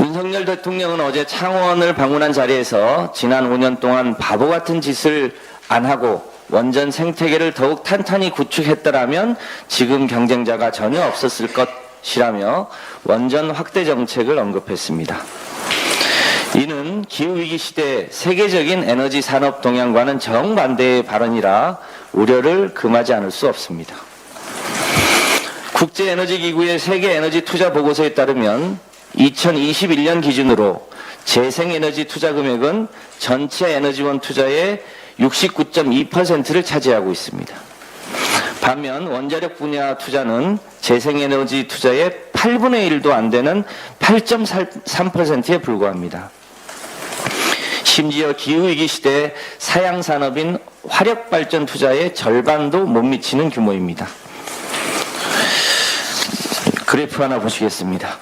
윤석열 대통령은 어제 창원을 방문한 자리에서 지난 5년 동안 바보 같은 짓을 안 하고 원전 생태계를 더욱 탄탄히 구축했더라면 지금 경쟁자가 전혀 없었을 것이라며 원전 확대 정책을 언급했습니다. 이는 기후위기 시대 세계적인 에너지 산업 동향과는 정반대의 발언이라 우려를 금하지 않을 수 없습니다. 국제에너지기구의 세계 에너지 투자 보고서에 따르면 2021년 기준으로 재생에너지 투자 금액은 전체 에너지원 투자의 69.2%를 차지하고 있습니다. 반면 원자력 분야 투자는 재생에너지 투자의 8분의 1도 안 되는 8.3%에 불과합니다. 심지어 기후위기 시대 사양산업인 화력발전 투자의 절반도 못 미치는 규모입니다. 그래프 하나 보시겠습니다.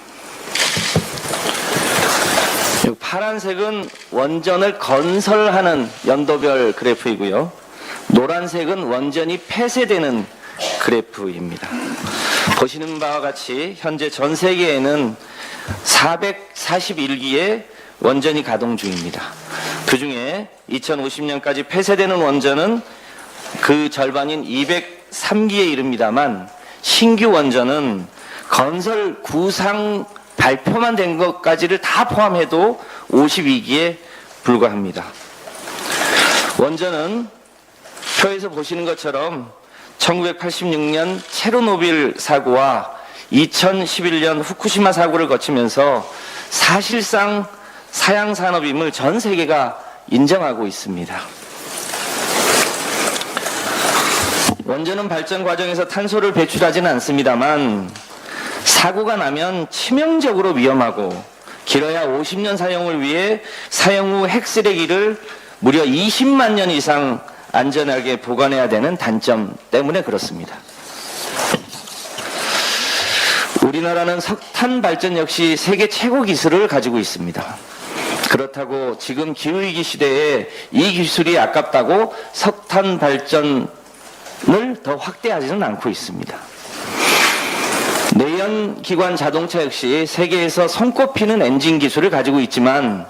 이 파란색은 원전을 건설하는 연도별 그래프이고요. 노란색은 원전이 폐쇄되는 그래프입니다. 보시는 바와 같이 현재 전 세계에는 441기의 원전이 가동 중입니다. 그 중에 2050년까지 폐쇄되는 원전은 그 절반인 203기에 이릅니다만 신규 원전은 건설 구상 발표만 된 것까지를 다 포함해도 52기에 불과합니다. 원전은 표에서 보시는 것처럼 1986년 체르노빌 사고와 2011년 후쿠시마 사고를 거치면서 사실상 사양 산업임을 전 세계가 인정하고 있습니다. 원전은 발전 과정에서 탄소를 배출하지는 않습니다만 사고가 나면 치명적으로 위험하고 길어야 50년 사용을 위해 사용 후 핵쓰레기를 무려 20만 년 이상 안전하게 보관해야 되는 단점 때문에 그렇습니다. 우리나라는 석탄 발전 역시 세계 최고 기술을 가지고 있습니다. 그렇다고 지금 기후위기 시대에 이 기술이 아깝다고 석탄 발전을 더 확대하지는 않고 있습니다. 내연 기관 자동차 역시 세계에서 손꼽히는 엔진 기술을 가지고 있지만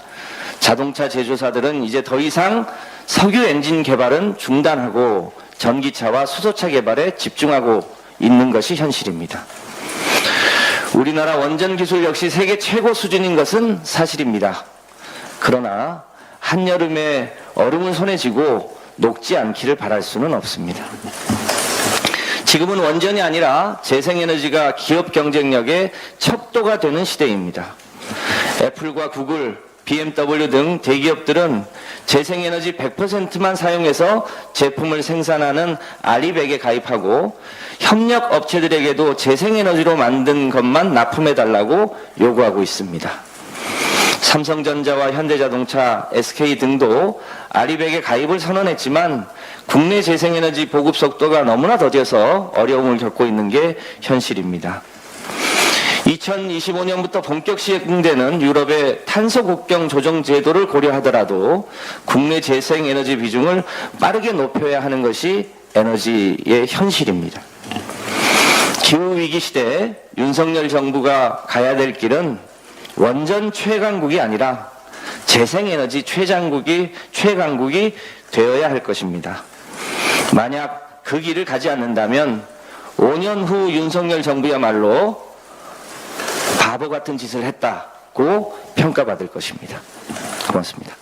자동차 제조사들은 이제 더 이상 석유 엔진 개발은 중단하고 전기차와 수소차 개발에 집중하고 있는 것이 현실입니다. 우리나라 원전 기술 역시 세계 최고 수준인 것은 사실입니다. 그러나 한여름에 얼음은 손에 쥐고 녹지 않기를 바랄 수는 없습니다. 지금은 원전이 아니라 재생에너지가 기업 경쟁력의 척도가 되는 시대입니다. 애플과 구글, BMW 등 대기업들은 재생에너지 100%만 사용해서 제품을 생산하는 아리백에 가입하고 협력 업체들에게도 재생에너지로 만든 것만 납품해달라고 요구하고 있습니다. 삼성전자와 현대자동차, SK 등도 아리백에 가입을 선언했지만 국내 재생에너지 보급 속도가 너무나 더뎌서 어려움을 겪고 있는 게 현실입니다. 2025년부터 본격 시행되는 유럽의 탄소 국경 조정 제도를 고려하더라도 국내 재생 에너지 비중을 빠르게 높여야 하는 것이 에너지의 현실입니다. 기후 위기 시대 윤석열 정부가 가야 될 길은 원전 최강국이 아니라 재생 에너지 최장국이 최강국이 되어야 할 것입니다. 만약 그 길을 가지 않는다면 5년 후 윤석열 정부야말로 바보 같은 짓을 했다고 평가받을 것입니다. 고맙습니다.